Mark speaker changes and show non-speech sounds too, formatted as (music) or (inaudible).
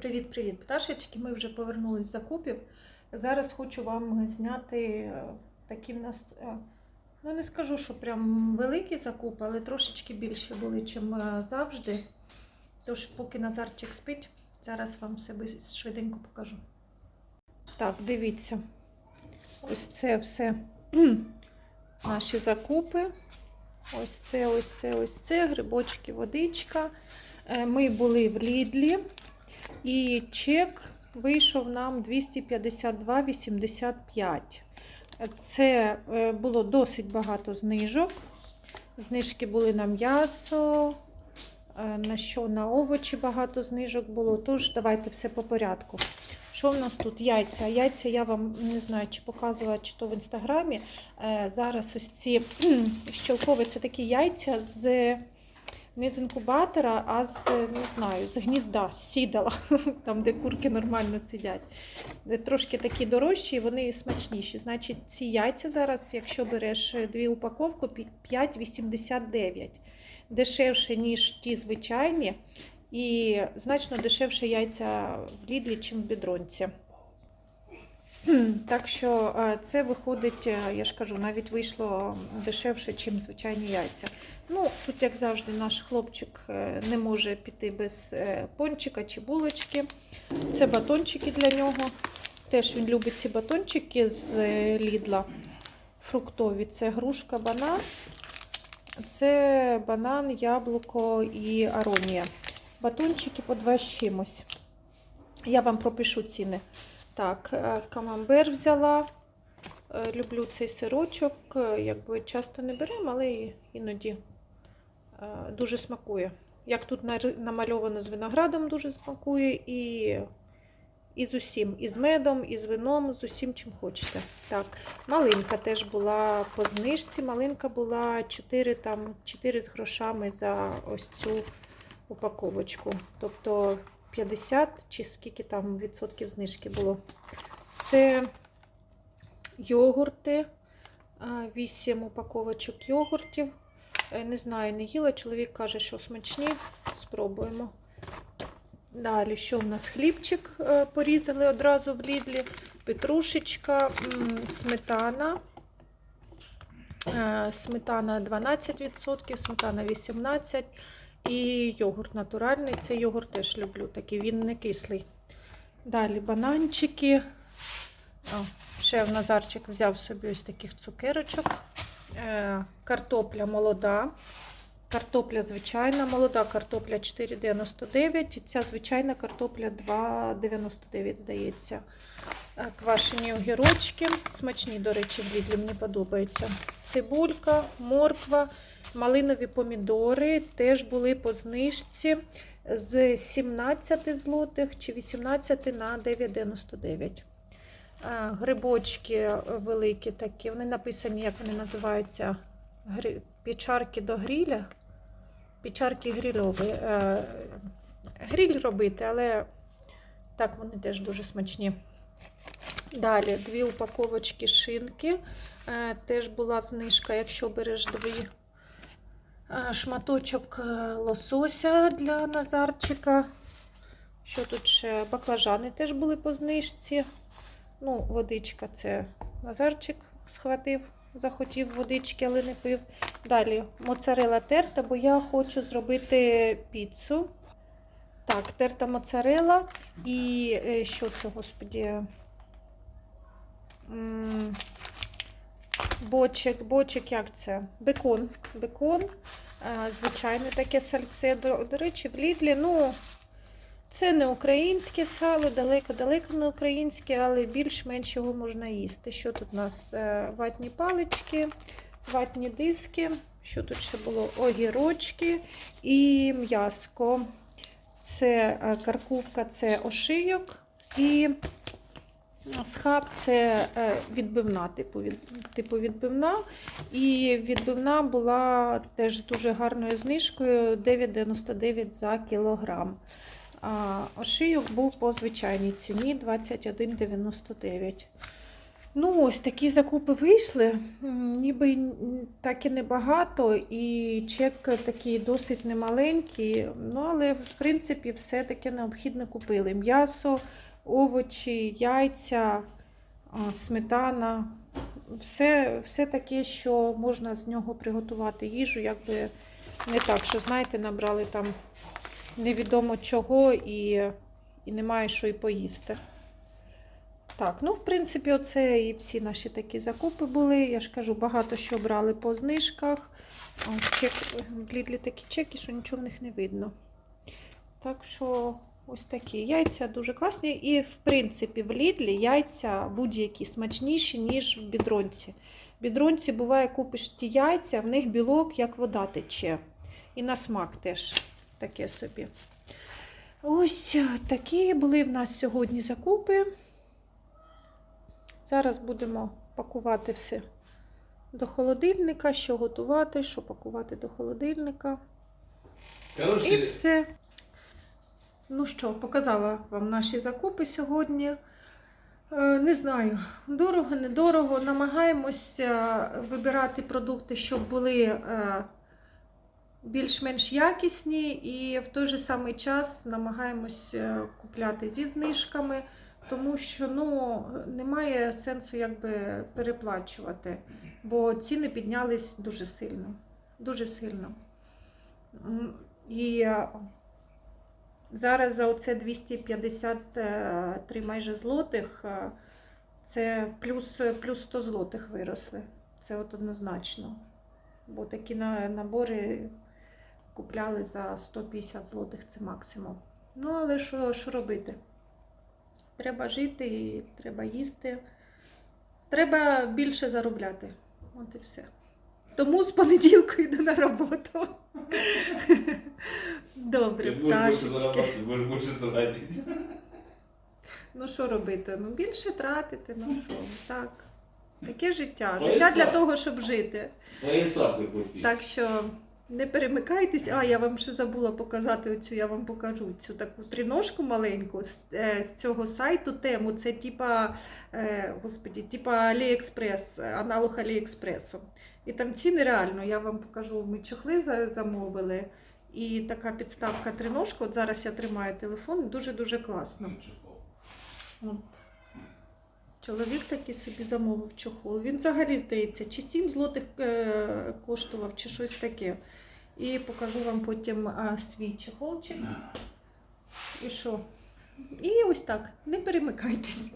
Speaker 1: Привіт-привіт, пташечки. Ми вже повернулись з закупів. Зараз хочу вам зняти е, такі в нас, е, ну не скажу, що прям великі закупи, але трошечки більше були, ніж завжди. Тож, поки Назарчик спить, зараз вам все швиденько покажу. Так, дивіться. Ось це все (clears throat) наші закупи. Ось це, ось це, ось це, грибочки, водичка. Е, Ми були в Лідлі. І чек вийшов нам 252,85. Це е, було досить багато знижок. Знижки були на м'ясо, е, на що на овочі багато знижок було. Тож давайте все по порядку. Що в нас тут? Яйця. Яйця я вам не знаю, чи показувала, чи то в інстаграмі. Е, Зараз ось ці щелкові це такі яйця з не з інкубатора, а з не знаю, з гнізда, з сідала, (laughs) там, де курки нормально сидять. Трошки такі дорожчі, і вони смачніші. Значить, ці яйця зараз, якщо береш дві упаковки, 5,89. Дешевше, ніж ті звичайні, і значно дешевше яйця в Лідлі, ніж в бідронці. Так що е, це виходить, е, я ж кажу, навіть вийшло дешевше, ніж звичайні яйця. Ну, тут, як завжди, наш хлопчик е, не може піти без пончика чи булочки. Це батончики для нього. Теж він любить ці батончики з Лідла. Фруктові. Це грушка, банан. Це банан, яблуко і аронія. Батончики по два з. Я вам пропишу ціни. Так, е, камамбер взяла. Е, Люблю цей сирочок. е, Якби часто не беремо, але іноді дуже смакує. Як тут намальовано з виноградом, дуже смакує, і, і з усім, і з медом, і з вином, з усім, чим хочете. Так, малинка теж була по знижці. Малинка була 4, там, 4 з грошами за ось цю упаковочку. Тобто 50 чи скільки там відсотків знижки було. Це йогурти, 8 упаковочок йогуртів. Е, Не знаю, не їла. Чоловік каже, що смачні. Спробуємо. Далі, що в нас хлібчик е, порізали одразу в лідлі, петрушечка, сметана. Е, Сметана 12%, сметана 18% і йогурт натуральний. Цей йогурт теж люблю, такий він не кислий. Далі бананчики. О, ще в Назарчик взяв собі ось таких цукерочок. Е, Картопля молода. Картопля звичайна, молода картопля 4,99. І ця звичайна картопля 2,99, здається. Е, Квашені огірочки. Смачні, до речі, в Лідлі мені подобаються. Цибулька, морква, малинові помідори теж були по знижці з 17 злотих чи 18 на 9,99. Е, Грибочки великі такі, вони написані, як вони називаються, печарки до гріля. Печарки грильові. Е, Гриль робити, але так вони теж дуже смачні. Далі дві упаковочки шинки. Е, Теж була знижка, якщо береш дві. Шматочок е, лосося для Назарчика. Що тут ще? Баклажани теж були по знижці. Ну, водичка це Назарчик схватив, захотів водички, але не пив. Далі моцарела терта, бо я хочу зробити піцу. Так, терта моцарела і е, що це, господі? М, Бочек, бочек, як це? Бекон. Бекон. е, Звичайне таке сальце. До, до речі, в Лідлі, ну, це не українське сало, далеко-далеко не українське, але більш-менш його можна їсти. Що тут у нас? Е, Ватні палички, ватні диски. Що тут ще було? Огірочки і м'яско. Це е, каркувка, це ошийок і схаб це е, відбивна, типу, типу відбивна. І відбивна була теж дуже гарною знижкою 9,99 за кілограм. А ошийок був по звичайній ціні 21,99. Ну, ось такі закупи вийшли. Ніби так і небагато, і чек такий досить немаленький. Ну, але в принципі все таке необхідне купили. М'ясо, овочі, яйця, сметана. Все, все таке, що можна з нього приготувати їжу, якби не так, що, знаєте, набрали там невідомо чого і, і немає що і поїсти. Так, ну, в принципі, оце і всі наші такі закупи були. Я ж кажу, багато що брали по знижках. Чек, в Лідлі такі чеки, що нічого в них не видно. Так що ось такі яйця дуже класні. І, в принципі, в Лідлі яйця будь-які смачніші, ніж в бідронці. В бідронці буває, купиш ті яйця, в них білок, як вода тече. І на смак теж таке собі. Ось такі були в нас сьогодні закупи. Зараз будемо пакувати все до холодильника, що готувати, що пакувати до холодильника. І все. Ну що, показала вам наші закупи сьогодні. Е, Не знаю, дорого, недорого. Намагаємося вибирати продукти, щоб були е, більш-менш якісні, і в той же самий час намагаємось е, купляти зі знижками, тому що ну, немає сенсу якби переплачувати, бо ціни піднялись дуже сильно. Дуже сильно. І е, зараз за оце 253 майже злотих, е, це плюс, плюс 100 злотих виросли. Це от однозначно. Бо такі набори купляли за 150 злотих, це максимум. Ну, але що, що робити? Треба жити, і треба їсти. Треба більше заробляти. От і все. Тому з понеділку йду на роботу. Добре, пташечки. Ну що робити? Ну більше тратити, ну що, так. Таке життя. Життя для того, щоб жити. Так що не перемикайтесь. А, я вам ще забула показати оцю, я вам покажу цю таку триножку маленьку з, е, з цього сайту тему. Це типа, е, господі, типа Аліекспрес, аналог Аліекспресу. І там ціни реально, я вам покажу, ми чохли замовили. І така підставка триножка. От зараз я тримаю телефон, дуже-дуже класно. От. Чоловік такий собі замовив чохол. Він взагалі, здається, чи 7 злотих е, коштував, чи щось таке. І покажу вам потім а, свій чехолчик. І що? І ось так, не перемикайтесь.